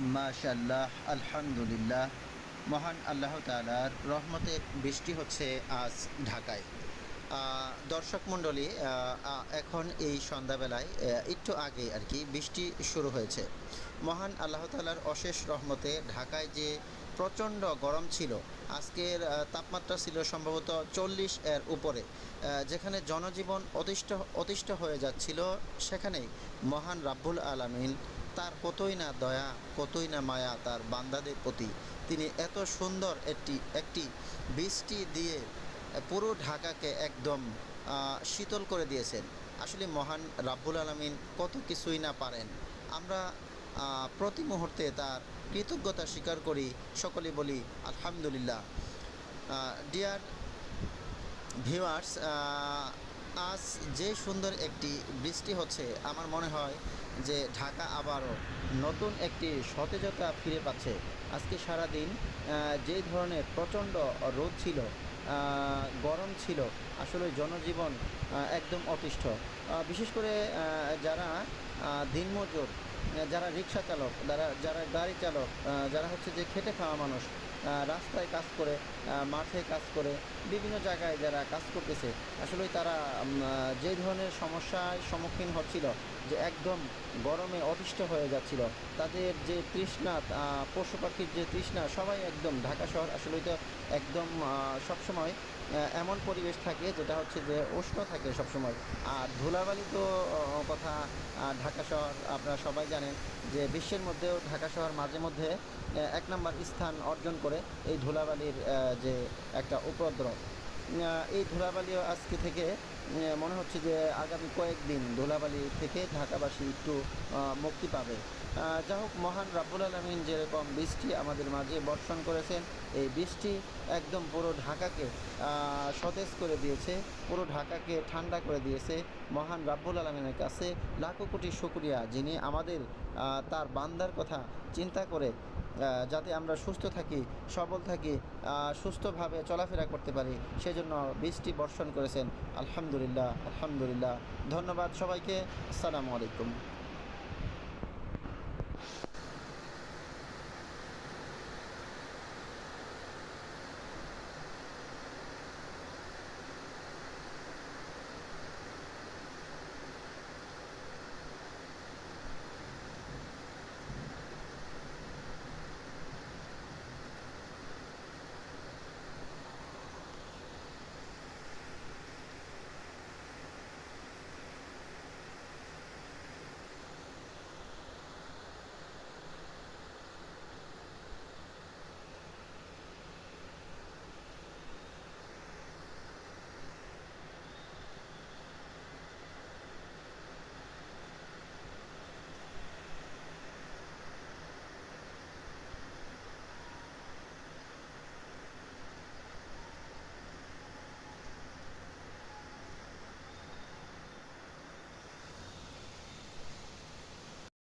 মাশাল্লাহ আলহামদুলিল্লাহ। মহান আল্লাহ তালার রহমতে বৃষ্টি হচ্ছে আজ ঢাকায়। দর্শক মণ্ডলী এখন এই সন্ধ্যাবেলায় একটু আগে আর কি বৃষ্টি শুরু হয়েছে। মহান আল্লাহ তালার অশেষ রহমতে ঢাকায় যে প্রচণ্ড গরম ছিল, আজকের তাপমাত্রা ছিল সম্ভবত চল্লিশ এর উপরে যেখানে জনজীবন অতিষ্ঠ অতিষ্ঠ হয়ে যাচ্ছিল সেখানেই মহান রাব্বুল আলামিন তার কতই না দয়া, কতই না মায়া তার বান্দাদের প্রতি। তিনি এত সুন্দর একটি একটি বৃষ্টি দিয়ে পুরো ঢাকাকে একদম শীতল করে দিয়েছেন। আসলে মহান রাব্বুল আলামিন কত কিছুই না পারেন। আমরা প্রতি মুহূর্তে তার কৃতজ্ঞতা স্বীকার করি, সকলে বলি, আলহামদুলিল্লাহ। ডিয়ার ভিউয়ার্স আজ যে সুন্দর একটি বৃষ্টি হচ্ছে, আমার মনে হয় যে ঢাকা আবারও নতুন একটি সতেজতা ফিরে পাচ্ছে। আজকে সারাদিন যে ধরনের প্রচণ্ড রোদ ছিল গরম ছিল, আসলে জনজীবন একদম অতিষ্ঠ। বিশেষ করে যারা দিনমজুর যারা রিক্সা চালক, যারা যারা গাড়ি চালক যারা হচ্ছে যে খেটে খাওয়া মানুষ রাস্তায় কাজ করে মাঠে কাজ করে, বিভিন্ন জায়গায় যারা কাজ করতেছে আসলে তারা যে ধরনের সমস্যার সম্মুখীন হচ্ছিল, যে একদম গরমে অতিষ্ঠ হয়ে যাচ্ছিল, তাদের যে তৃষ্ণা পশু পাখির যে তৃষ্ণা, সবাই একদম ঢাকা শহর আসলে তো একদম সবসময় এমন পরিবেশ থাকে যেটা হচ্ছে যে উষ্ণ থাকে সবসময়। আর ধুলাবালি তো কথা ঢাকা শহর আপনারা সবাই জানেন যে বিশ্বের মধ্যেও ঢাকা শহর মাঝে মধ্যে এক নম্বর স্থান অর্জন করে এই ধুলাবালির যে একটা উপদ্রব। এই ধুলাবালিও আজকে থেকে মনে হচ্ছে যে আগামী কয়েকদিন ধুলাবালি থেকে ঢাকাবাসী একটু মুক্তি পাবে। যা হোক মহান রাব্বুল আলমিন যেরকম বৃষ্টি আমাদের মাঝে বর্ষণ করেছেন, এই বৃষ্টি একদম পুরো ঢাকাকে সতেজ করে দিয়েছে, পুরো ঢাকাকে ঠান্ডা করে দিয়েছে মহান রাব্বুল আলমিনের কাছে। লাখো কোটি শুক্রিয়া যিনি আমাদের তার বান্দার কথা চিন্তা করে যাতে আমরা সুস্থ থাকি, সবল থাকি সুস্থভাবে চলাফেরা করতে পারি, সেজন্য বৃষ্টি বর্ষণ করেছেন। আলহামদুলিল্লাহ আলহামদুলিল্লাহ। ধন্যবাদ সবাইকে আসসালামু আলাইকুম।